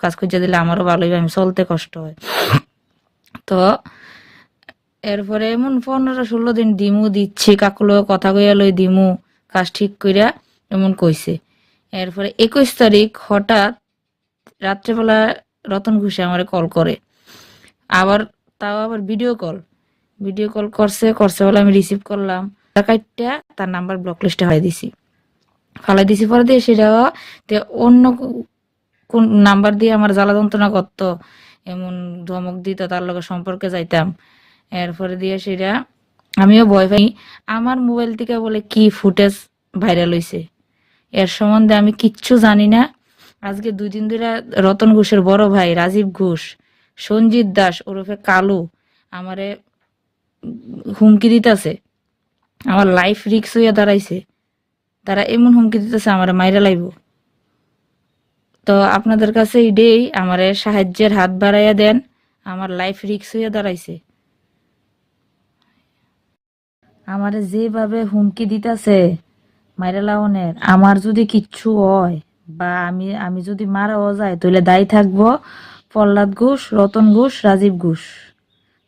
কাজ খুঁজে দিলে আমারও ভালো হইবে আমি চলতে কষ্ট হয়। তো এরপরে এমন পনেরো ষোলো দিন দিমু, দিচ্ছি কাকুলো কথা কইয়া লই দিমু, কাজ ঠিক কইরা এমন কইছে। এরপরে একুশ তারিখ হঠাৎ রাত্রেবেলা রতন ঘুষে আমারে কল করে। আবার তাও আবার ভিডিও কল। ভিডিও কল করছে করছে বলে আমি রিসিভ করলাম। কাইটটা তার নাম্বার ব্লক লিস্টে হয়ে দিছি। ফালাই দিছি পরে দিয়ে সেটা অন্য কোন নাম্বার দিয়ে আমার জ্বালা যন্ত্রণা করতো, এমন ধমক দিত, তার লগে সম্পর্কে যাইতাম। এরপরে দিয়ে সেটা আমিও ভয় পাই। আমার মোবাইল থেকে বলে কি ফুটেজ ভাইরাল হইছে? এর সম্বন্ধে আমি কিচ্ছু জানি না। আজকে দুই দিন ধরে রতন ঘোষের বড় ভাই রাজীব ঘোষ, সঞ্জিত দাস ওরফে কালু আমারে হুমকি দিতেছে। আমার লাইফ রিক্স হইয়া দাঁড়াইছে। তারা এমন হুমকি দিতেছে, আমার মাইরা লাইব। তো আপনাদের কাছে এটাই আমার সাহায্যের হাত বাড়াইয়া দেন, আমার লাইফ রিক্স হইয়া দাঁড়াইছে। আমার যেভাবে হুমকি দিতেছে, মাইরা লাউনের আমার যদি কিচ্ছু হয় বা আমি আমি যদি মারাও যায়, তাহলে দায়ী থাকব প্রহ্লাদ ঘোষ, রতন ঘোষ, রাজীব ঘোষ।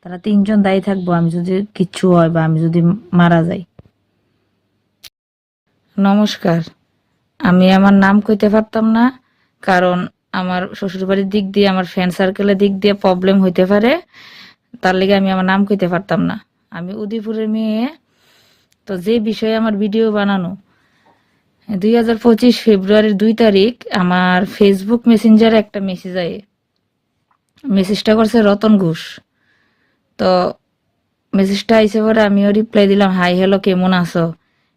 তারা তিনজন দায়ী থাকব, আমি যদি কিচ্ছু হয় বা আমি যদি মারা যাই। নমস্কার। আমি আমার নাম কইতে পারতাম না কারণ আমার শ্বশুরবাড়ির দিক দিয়ে, আমার ফ্রেন্ড সার্কেলের দিক দিয়ে প্রবলেম হইতে পারে। তার লেগে আমি আমার নাম কইতে পারতাম না। আমি উদয়পুরের মেয়ে। তো যে বিষয়ে আমার ভিডিও বানানো, দুই হাজার পঁচিশ ফেব্রুয়ারির দুই তারিখ আমার ফেসবুক মেসেঞ্জারে একটা মেসেজ আয়ে। মেসেজটা করছে রতন ঘোষ। তো মেসেজটা আইসে পরে আমিও রিপ্লাই দিলাম, হাই হ্যালো কেমন আছো?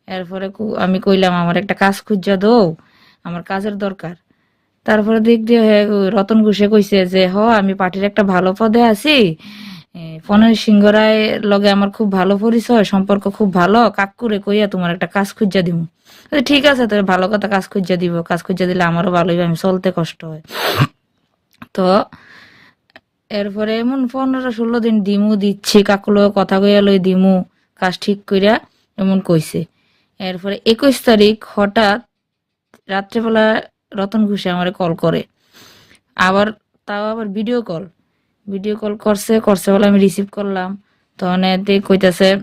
এরপরে আমি কইলাম, আমার একটা কাজ খুঁজা দৌ আমার কাজের দরকার। তারপরে দিক দিয়ে রতন ঘোষে কইছে যে, হ, আমি পার্টির একটা ভালো পদে আছি। ফোনের সিংহরায় লগে আমার খুব ভালো পরিচয়, সম্পর্ক খুব ভালো, কাকুরে কইয়া তোমার একটা কাজ খুঁজা দিব ঠিক আছে, তোর ভালো কথা কাজ খুঁজা দিব, কাজ খুঁজা দিলে আমারও ভালো হইবে, আমি চলতে কষ্ট হয়। তো, এরপরে এমন পনেরো ষোলো দিন দিমু, দিচ্ছি কাকুলো কথা কইয়া লই দিমু, কাজ ঠিক কইরা এমন কইছে। এরপরে একুশ তারিখ হঠাৎ রাত্রেবেলা রতন ঘুষে আমারে কল করে। আবার তাও আবার ভিডিও কল ভিডিও কল করছে করছে বলে আমি রিসিভ করলাম। তখন এতে কইতাছে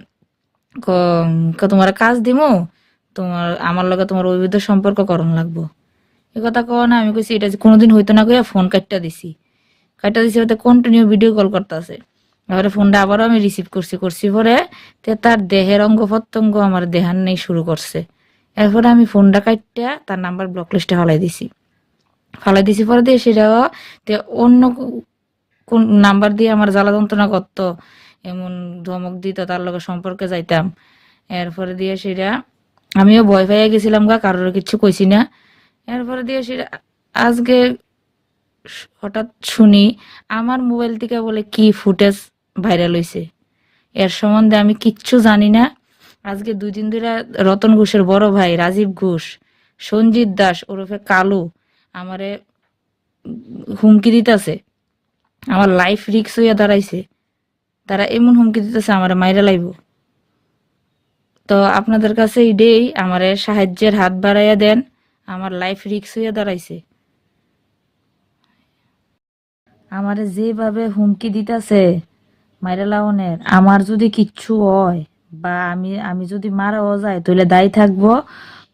ক- ক, তোমার কাজ দিমু? তোমার, আমার লগে তোমার অবৈধ সম্পর্ক করণ লাগবো। এ কথা কও না, আমি কইছি, এটা কোনোদিন হইতো না কইয়া ফোন কাটটা দিছি। কাটটা দিছি ওতে কন্টিনিউ ভিডিও কল করতেছে। এবারে ফোনটা আবারও আমি রিসিভ করছি। করছি পরে তে তার দেহের অঙ্গ প্রত্যঙ্গ আমার দেহান নেই শুরু করছে। এরপরে আমি ফোনটা কাটটা তার নাম্বার ব্লক লিস্টে ফালাই দিছি। ফালাই দিছি পরে দিয়ে সেটাও অন্য কোন নাম্বার দিয়ে আমার জ্বালা যন্ত্রণা করতো, এমন ধমক দিত, তার লগে সম্পর্কে যাইতাম। এরপরে দিয়ে সেটা আমিও ভয় পাইয়া গেছিলাম গা, কারোর কিছু কইছি না। এরপরে দিয়ে সেটা আজকে হঠাৎ শুনি আমার মোবাইল থেকে বলে কি ফুটেজ ভাইরাল হয়েছে এর সম্বন্ধে আমি কিচ্ছু জানি না। আজকে দুই দিন ধরে রতন ঘোষের বড় ভাই রাজীব ঘোষ, সঞ্জিত দাস ওরফে কালু আমারে হুমকি দিতেছে। আমার লাইফ রিক্স হইয়া দাঁড়াইছে। তারা এমন হুমকি দিতেছে আমার মাইরা লাইব। তো আপনাদের কাছে এটাই আমার সাহায্যের হাত বাড়াইয়া দেন, আমার লাইফ রিক্স হইয়া দাঁড়াইছে। আমারে যেভাবে হুমকি দিতেছে, মাইরা লাউনের আমার যদি কিচ্ছু হয় বা আমি আমি যদি মারাও যায়, তাহলে দায়ী থাকব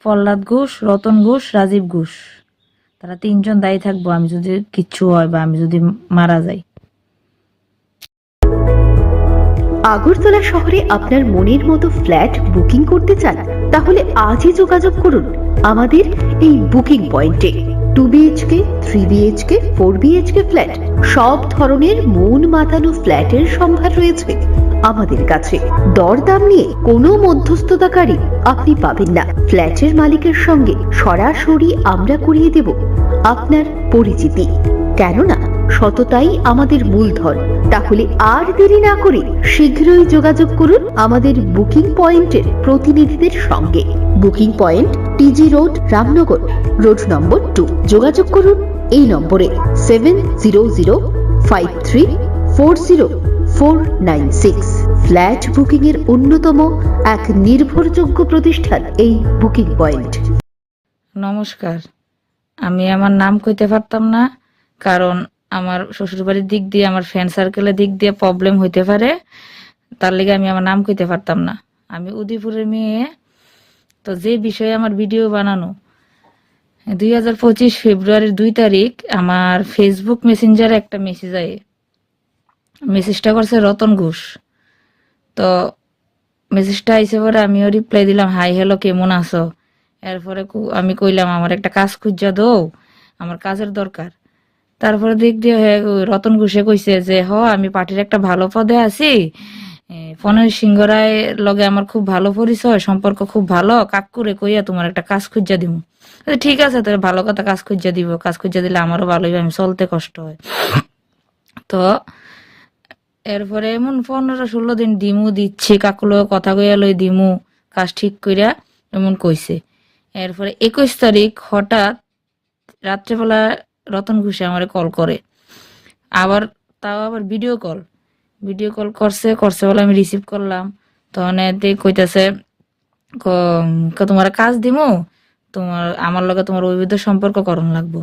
প্রহ্লাদ ঘোষ, রতন ঘোষ, রাজীব ঘোষ। তারা তিনজন দায়ী থাকব, আমি যদি কিচ্ছু হয় বা আমি যদি মারা যাই। আগরতলা শহরে আপনার মনের মতো ফ্ল্যাট বুকিং করতে চান, তাহলে আজই যোগাযোগ করুন। আমাদের এই বুকিং পয়েন্টে two BHK three BHK four BHK flat, সব ধরনের মন মাতানো ফ্ল্যাটের সম্ভার রয়েছে। আমাদের কাছে। দরদাম নিয়ে কোনো মধ্যস্থতাকারী আপনি পাবেন না। ফ্ল্যাটের মালিকের সঙ্গে সরাসরি আমরা করিয়ে দেব আপনার পরিচিতি। কেননা সততাই আমাদের মূলধন। তাহলে আর দেরি না করে শীঘ্রই যোগাযোগ করুন আমাদের বুকিং পয়েন্টের প্রতিনিধিদের সঙ্গে। Booking point TG road, Ramnagar. Road number two. যোগাযোগ করুন এই নম্বরে seven zero zero five three four zero four nine six flat booking এর অন্যতম এক নির্ভরযোগ্য প্রতিষ্ঠান এই বুকিং পয়েন্ট। নমস্কার। আমি আমার নাম কইতে পারতাম না, কারণ আমার শ্বশুরবাড়ির দিক দিয়ে, আমার ফ্রেন্ড সার্কেলের দিক দিয়ে প্রবলেম হইতে পারে, তার লেগে আমি আমার নাম কইতে পারতাম না। আমি উদয়পুরের মেয়ে, তো যে বিষয়ে আমার ভিডিও বানানো, দুই হাজার পঁচিশ ফেব্রুয়ারির দুই তারিখ আমার ফেসবুক মেসেঞ্জারে একটা মেসেজ আয়। মেসেজটা করছে রতন ঘোষ। তো মেসেজটা আইসে পরে আমিও রিপ্লাই দিলাম, হাই হ্যালো কেমন আছো? এরপরে আমি কইলাম, আমার একটা কাজ খুঁজা দৌ আমার কাজের দরকার। তারপরে দিক দিয়ে রতন ঘোষে কইছে যে, হ, আমি পার্টির একটা ভালো পদে আছি। ফোনের সিংহরায় লগে আমার খুব ভালো পরিচয়, সম্পর্ক খুব ভালো, কাকুরে কইয়া তোমার একটা কাজ খুঁজা দিব ঠিক আছে তোর ভালো কথা কাজ খুঁজা দিব, কাজ খুঁজা দিলে আমারও ভালো হইবে, আমি চলতে কষ্ট হয়। তো এরপরে এমন পনেরো ষোলো দিন দিমু দিচ্ছি কাকুলো কথা কইয়া লই দিমু কাজ ঠিক কইরা এমন কইছে। এরপরে একুশ তারিখ হঠাৎ রাত্রেবেলা রতন ঘুষে আমারে কল করে। আবার তাও আবার ভিডিও কল ভিডিও কল করছে করছে বলে আমি রিসিভ করলাম। তখন এতে কইতাছে তোমার কাজ দিমু তোমার, আমার লগে তোমার অবৈধ সম্পর্ক করণ লাগবো।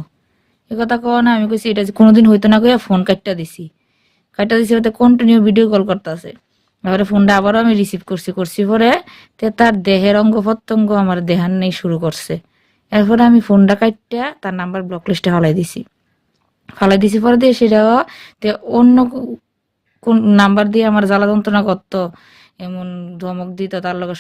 এ কথা কও না, আমি কইছি, এটা কোনোদিন হইতো না কইয়া ফোন কাটটা দিছি। কাটটা দিছি ওতে কন্টিনিউ ভিডিও কল করতেছে। তারপরে ফোনটা আবারও আমি রিসিভ করছি করছি পরে তে তার দেহের অঙ্গ প্রত্যঙ্গ আমার দেহান নেই শুরু করছে। এরপরে আমি ফোনটা কাটটা তার নাম্বার ব্লক লিস্টে হলাই দিছি। ফালাই দিছি পরে দিয়ে সেটাও তে অন্য কোন নাম্বার দিয়ে আমার জ্বালা যন্ত্রণা করতো, এমন ধমক দিত তার লগে